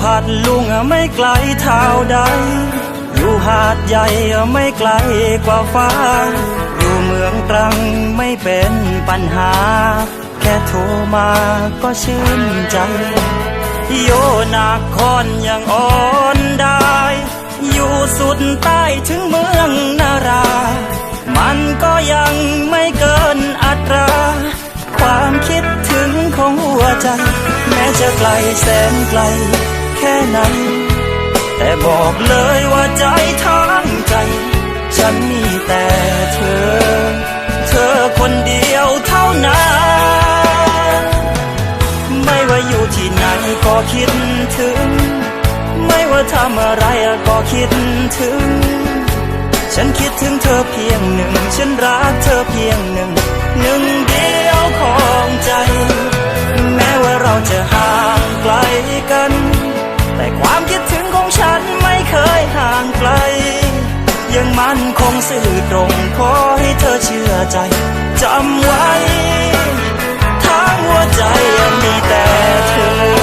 ผัดลุงไม่ไกลเท่าใด อยู่หาดใหญ่ไม่ไกลกว่าฟ้า อยู่เมืองตรังไม่เป็นปัญหา แค่โทรมาก็ชื่นใจ โยนาคอนยังอ่อนได้ อยู่สุดใต้ถึงเมืองนารา มันก็ยังไม่เกินอัตรา ความคิดถึงของหัวใจ แม้จะไกลแสนไกล แค่ไหน แต่บอกเลยว่าใจทั้งใจ ฉันมีแต่เธอ เธอคนเดียวเท่านั้น ไม่ว่าอยู่ที่ไหนก็คิดถึง ไม่ว่าทำอะไรก็คิดถึง ฉันคิดถึงเธอเพียงหนึ่ง ฉันรักเธอเพียงหนึ่ง มันคงสื่อตรงขอให้เธอเชื่อใจ จำไว้ทั้งหัวใจยังมีแต่เธอ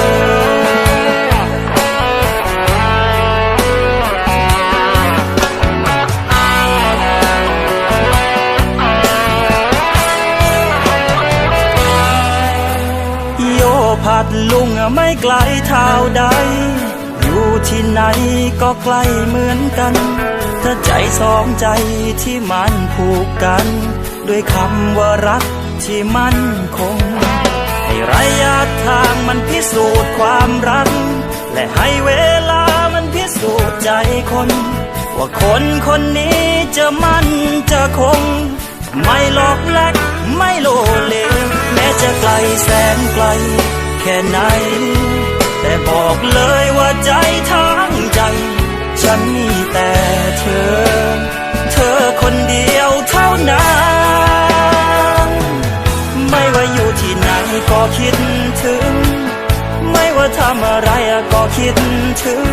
โยพัดลุงไม่ไกลเท่าใด อยู่ที่ไหนก็ใกล้เหมือนกัน ถ้าใจสองใจที่มันผูกกัน ด้วยคำว่ารักที่มั่นคง ให้ระยะทางมันพิสูจน์ความรัก และให้เวลามันพิสูจน์ใจคน ว่าคนคนนี้จะมั่นจะคง ไม่หลอกแลกไม่โลเลแม้จะไกลแสนไกล แค่ไหน แต่บอกเลยว่าใจทั้งใอยู่ที่ไหนก็คิดถึง ไม่ว่าทำอะไรก็คิดถึง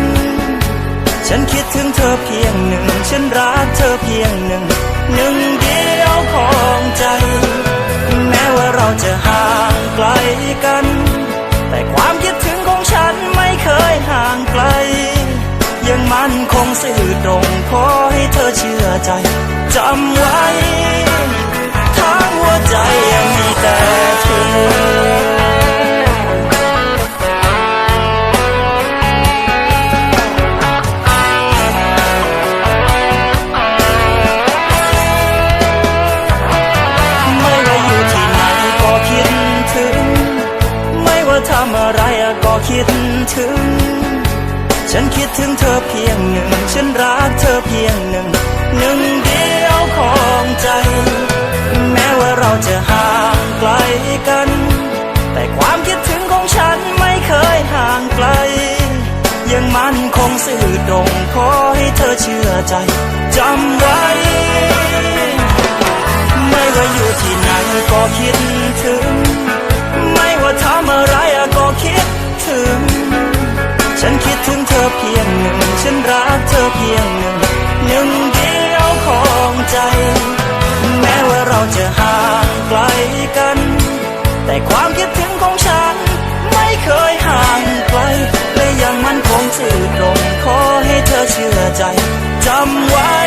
ฉันคิดถึงเธอเพียงหนึ่ง ฉันรักเธอเพียงหนึ่ง หนึ่งเดียวของใจ แม้ว่าเราจะห่างไกลกัน แต่ความคิดถึงของฉันไม่เคยห่างไกล ยังมันคงสื่อตรงขอให้เธอเชื่อใจจำไว้ คิดถึง ฉันคิดถึงเธอเพียงหนึ่ง ฉันรักเธอเพียงหนึ่ง หนึ่งเดียวของใจ แม้ว่าเราจะห่างไกลกัน แต่ความคิดถึงของฉันไม่เคยห่างไกล ยังมันคงสื่อตรงขอให้เธอเชื่อใจจำไว้ ไม่ว่าอยู่ที่ไหนก็คิดถึง ฉันรักเธอเพียงหนึ่งหนึ่งเดียวของใจ แม้ว่าเราจะห่างไกลกัน แต่ความคิดถึงของฉัน ไม่เคยห่างไกล และยังมันคงสื่อตรงขอให้เธอเชื่อใจจำไว้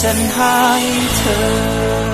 ฉันให้เธอ